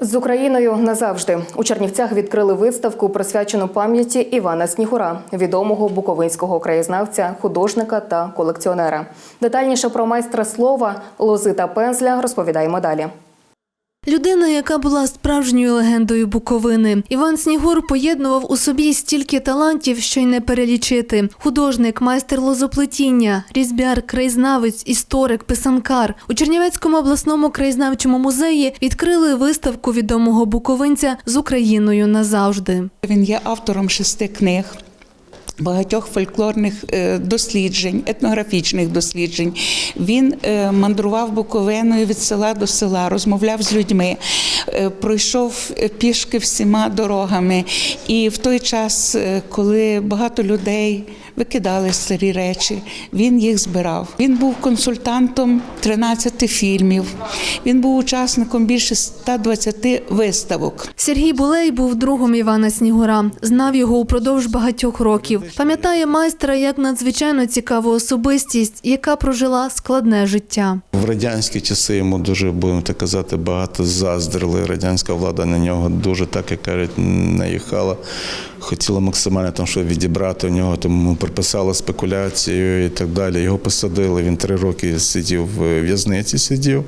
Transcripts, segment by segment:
З Україною назавжди у Чернівцях відкрили виставку, присвячену пам'яті Івана Снігура, відомого буковинського краєзнавця, художника та колекціонера. Детальніше про майстра слова, лози та пензля розповідаємо далі. Людина, яка була справжньою легендою Буковини. Іван Снігур поєднував у собі стільки талантів, що й не перелічити. Художник, майстер лозоплетіння, різьбяр, краєзнавець, історик, писанкар. У Чернівецькому обласному краєзнавчому музеї відкрили виставку відомого буковинця з Україною назавжди. Він є автором шести книг. Багатьох фольклорних е, досліджень, етнографічних досліджень. Він е, мандрував Буковиною від села до села, розмовляв з людьми, е, пройшов пішки всіма дорогами. І в той час, коли багато людей викидали старі речі, він їх збирав. Він був консультантом 13 фільмів. Він був учасником більше 120 виставок. Сергій Булей був другом Івана Снігура. Знав його упродовж багатьох років. Пам'ятає майстра як надзвичайно цікаву особистість, яка прожила складне життя. В радянські часи йому дуже, будемо так казати, багато заздрили. Радянська влада на нього дуже, так як кажуть, наїхала. Хотіла максимально там що відібрати у нього, тому приписала спекуляцію і так далі. Його посадили. Він три роки сидів в в'язниці, сидів.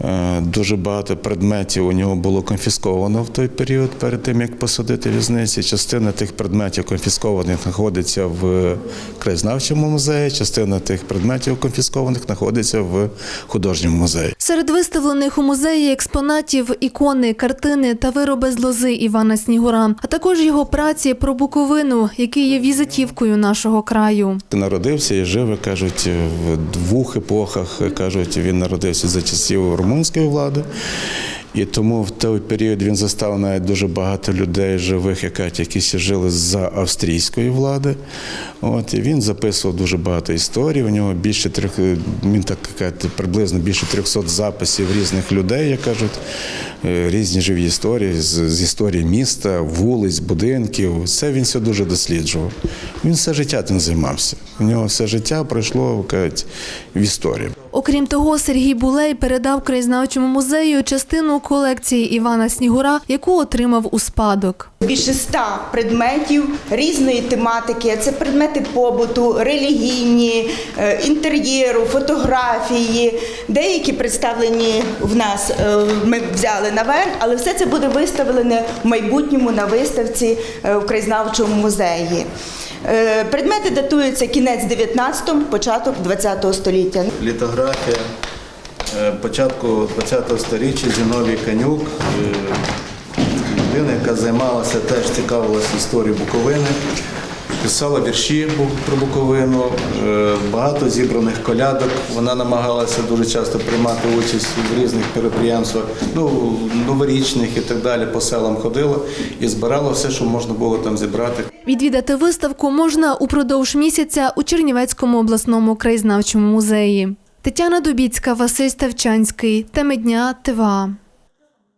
Е, Дуже багато предметів у нього було конфісковано в той період перед тим, як посадити в'язниці. Частина тих предметів конфіскованих знаходиться в краєзнавчому музеї, частина тих предметів конфіскованих знаходиться в художньому музеї. Серед виставлених у музеї експонатів ікони, картини та вироби з лози Івана Снігура, а також його праці про Буковину, які є візитівкою нашого краю. Народився і жив, кажуть, в двох епохах. Кажуть, він народився за часів румунської влади. І тому в той період він застав навіть дуже багато людей живих, які жили за австрійської влади. От і він записував дуже багато історій. У нього більше трьох, він так кажуть, приблизно більше 300 записів різних людей, як кажуть, е, різні живі історії з, з історії міста, вулиць, будинків. Це він все дуже досліджував. Він все життя тим займався. У нього все життя пройшло кажуть, в історії. Окрім того, Сергій Булей передав краєзнавчому музею частину колекції Івана Снігура, яку отримав у спадок. Більше ста предметів різної тематики. Це предмети побуту, релігійні, е, інтер'єру, фотографії. Деякі представлені в нас е, ми взяли наверх, але все це буде виставлене в майбутньому на виставці е, в краєзнавчому музеї. Е, Предмети датуються кінець 19-го, початок 20-го століття. літографія початку початку ХХ століття Зіновій Канюк, е, людина, яка займалася, теж цікавилася історією Буковини, писала вірші про Буковину, е, багато зібраних колядок. Вона намагалася дуже часто приймати участь в різних підприємствах, ну, новорічних і так далі, по селам ходила і збирала все, що можна було там зібрати. Відвідати виставку можна упродовж місяця у Чернівецькому обласному краєзнавчому музеї. Тетяна Дубіцька, Василь Ставчанський. Теми дня ТВА.